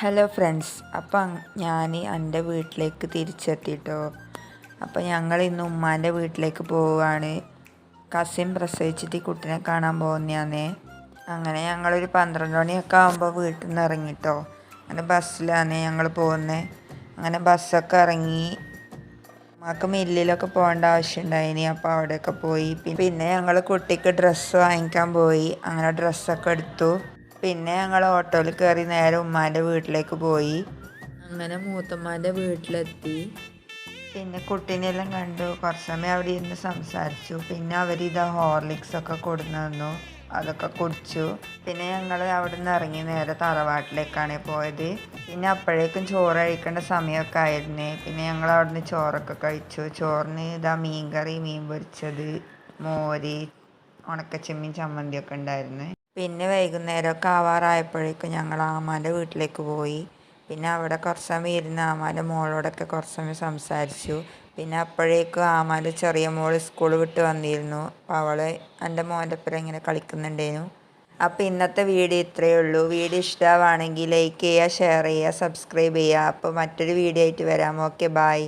Hello friends അപ്പം ഞാൻ എന്റെ വീട്ടിലേക്ക് തിരിച്ചെത്തിട്ടോ. അപ്പം ഞങ്ങൾ ഇന്ന് ഉമ്മാന്റെ വീട്ടിലേക്ക് പോവുകയാണ് കസിൻ പ്രസവിച്ചിട്ട് കുട്ടിനെ കാണാൻ പോകുന്നതാണ് അങ്ങനെ ഞങ്ങളൊരു പന്ത്രണ്ട് മണിയൊക്കെ ആകുമ്പോൾ വീട്ടിൽ നിന്ന് ഇറങ്ങിട്ടോ. അങ്ങനെ ബസ്സിലാണ് ഞങ്ങൾ പോകുന്നത് അങ്ങനെ ബസ്സൊക്കെ ഇറങ്ങി. ഉമ്മാക്ക് മില്ലിലൊക്കെ പോകേണ്ട ആവശ്യമുണ്ടായിനി അപ്പോൾ അവിടെയൊക്കെ പോയി. പിന്നെ ഞങ്ങൾ കുട്ടിക്ക് ഡ്രസ്സ് വാങ്ങിക്കാൻ പോയി. അങ്ങനെ ഡ്രസ്സൊക്കെ എടുത്തു. പിന്നെ ഞങ്ങൾ ഓട്ടോയിൽ കയറി നേരെ ഉമ്മാന്റെ വീട്ടിലേക്ക് പോയി. അങ്ങനെ മൂത്തമ്മാന്റെ വീട്ടിലെത്തി. പിന്നെ കുട്ടീനെല്ലാം കണ്ടു. കുറച്ച് സമയം അവിടെ ഇരുന്ന് സംസാരിച്ചു. പിന്നെ അവരിതാ ഹോർലിക്സ് ഒക്കെ കൊടുന്നു തന്നു. അതൊക്കെ കുടിച്ചു. പിന്നെ ഞങ്ങൾ അവിടെ നിന്ന് ഇറങ്ങി നേരെ തറവാട്ടിലേക്കാണ് പോയത്. പിന്നെ അപ്പോഴേക്കും ചോറ് കഴിക്കേണ്ട സമയമൊക്കെ ആയിരുന്നു. പിന്നെ ഞങ്ങൾ അവിടെ നിന്ന് ചോറൊക്കെ കഴിച്ചു. ചോറിന് ഇതാ മീൻ കറി മീൻ പൊരിച്ചത് മോര് ഉണക്കച്ചെമ്മീൻ ചമ്മന്തിയൊക്കെ ഉണ്ടായിരുന്നു. പിന്നെ വൈകുന്നേരമൊക്കെ ആവാറായപ്പോഴേക്കും ഞങ്ങൾ ആമാന്റെ വീട്ടിലേക്ക് പോയി. പിന്നെ അവിടെ കുറച്ച് സമയം ഇരുന്ന് ആമാന്റെ മോളോടൊക്കെ കുറച്ച് സമയം സംസാരിച്ചു. പിന്നെ അപ്പോഴേക്കും ആമാന്റെ ചെറിയ മോൾ സ്കൂൾ വിട്ട് വന്നിരുന്നു. അപ്പോൾ അവൾ എന്റെ മോന്റെ ഒപ്പം ഇങ്ങനെ കളിക്കുന്നുണ്ടേനു അപ്പോൾ ഇന്നത്തെ വീഡിയോ ഇത്രയേ ഉള്ളൂ. വീഡിയോ ഇഷ്ടമാണെങ്കിൽ ലൈക്ക് ചെയ്യുക ഷെയർ ചെയ്യുക സബ്സ്ക്രൈബ് ചെയ്യുക. അപ്പോൾ മറ്റൊരു വീഡിയോ ആയിട്ട് വരാം. Okay bye